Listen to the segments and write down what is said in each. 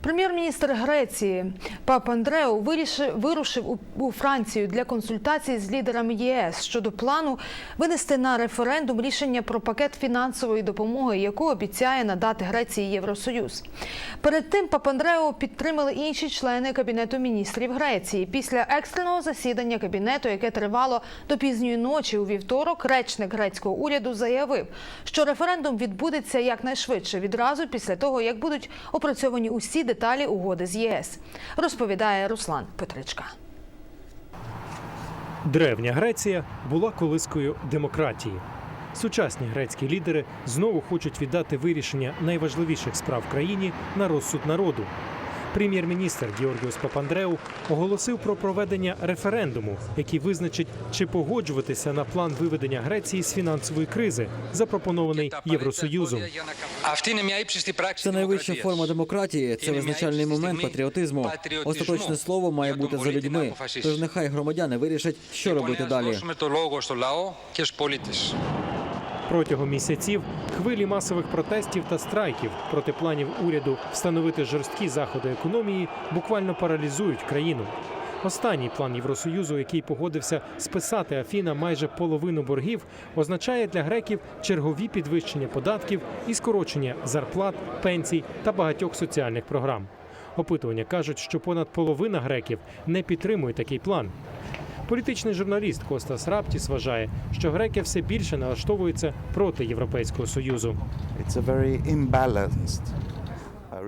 Прем'єр-міністр Греції Пап Андреу вирішив, вирушив у, Францію для консультацій з лідерами ЄС щодо плану винести на референдум рішення про пакет фінансової допомоги, яку обіцяє надати Греції Євросоюз. Перед тим Пап Андреу підтримали інші члени кабінету міністрів Греції. Після екстреного засідання кабінету, яке тривало до пізньої ночі у вівторок, речник грецького уряду заявив, що референдум відбудеться якнайшвидше, відразу після того, як будуть опрацьовані усі деталі угоди з ЄС, розповідає Руслан Петричка. Древня Греція була колискою демократії. Сучасні грецькі лідери знову хочуть віддати вирішення найважливіших справ країні на розсуд народу. Прем'єр-міністр Георгіус Папандреу оголосив про проведення референдуму, який визначить, чи погоджуватися на план виведення Греції з фінансової кризи, запропонований Євросоюзом. Це найвища форма демократії. Це визначальний момент патріотизму. Остаточне слово має бути за людьми. Тож нехай громадяни вирішать, що робити далі. Протягом місяців хвилі масових протестів та страйків проти планів уряду встановити жорсткі заходи економії буквально паралізують країну. Останній план Євросоюзу, який погодився списати Афіна майже половину боргів, означає для греків чергові підвищення податків і скорочення зарплат, пенсій та багатьох соціальних програм. Опитування кажуть, що понад половина греків не підтримує такий план. Політичний журналіст Костас Раптіс вважає, що греки все більше налаштовуються проти Європейського союзу. Uh,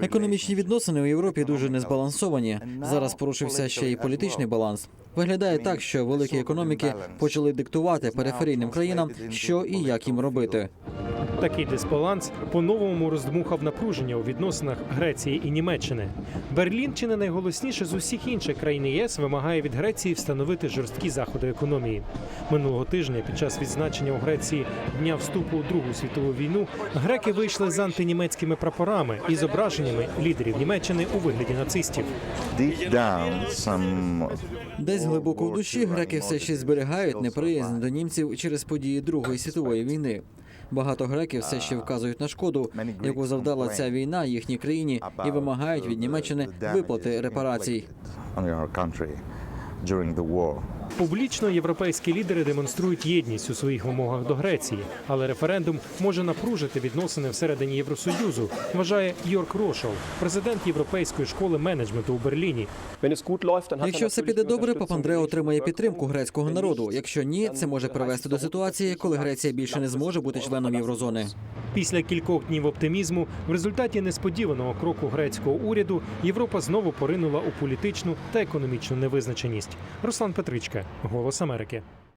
Економічні відносини у Європі дуже незбалансовані. Зараз порушився ще й політичний баланс. Виглядає так, що великі економіки почали диктувати периферійним країнам, що і як їм робити. Такий дисбаланс по-новому роздмухав напруження у відносинах Греції і Німеччини. Берлін, чи не найголосніше з усіх інших країн ЄС, вимагає від Греції встановити жорсткі заходи економії. Минулого тижня, під час відзначення у Греції дня вступу у Другу світову війну, греки вийшли з антинімецькими прапорами і зображеннями лідерів Німеччини у вигляді нацистів. Десь глибоко в душі греки все ще зберігають неприязнь до німців через події Другої світової війни. Багато греків все ще вказують на шкоду, яку завдала ця війна їхній країні, і вимагають від Німеччини виплати репарацій. Публічно європейські лідери демонструють єдність у своїх вимогах до Греції, але референдум може напружити відносини всередині Євросоюзу, вважає Йорк Рошел, президент Європейської школи менеджменту у Берліні. Якщо все піде добре, Папандре отримає підтримку грецького народу. Якщо ні, це може привести до ситуації, коли Греція більше не зможе бути членом єврозони. Після кількох днів оптимізму, в результаті несподіваного кроку грецького уряду, Європа знову поринула у політичну та економічну невизначеність. Руслан Петричка, Голос Америки.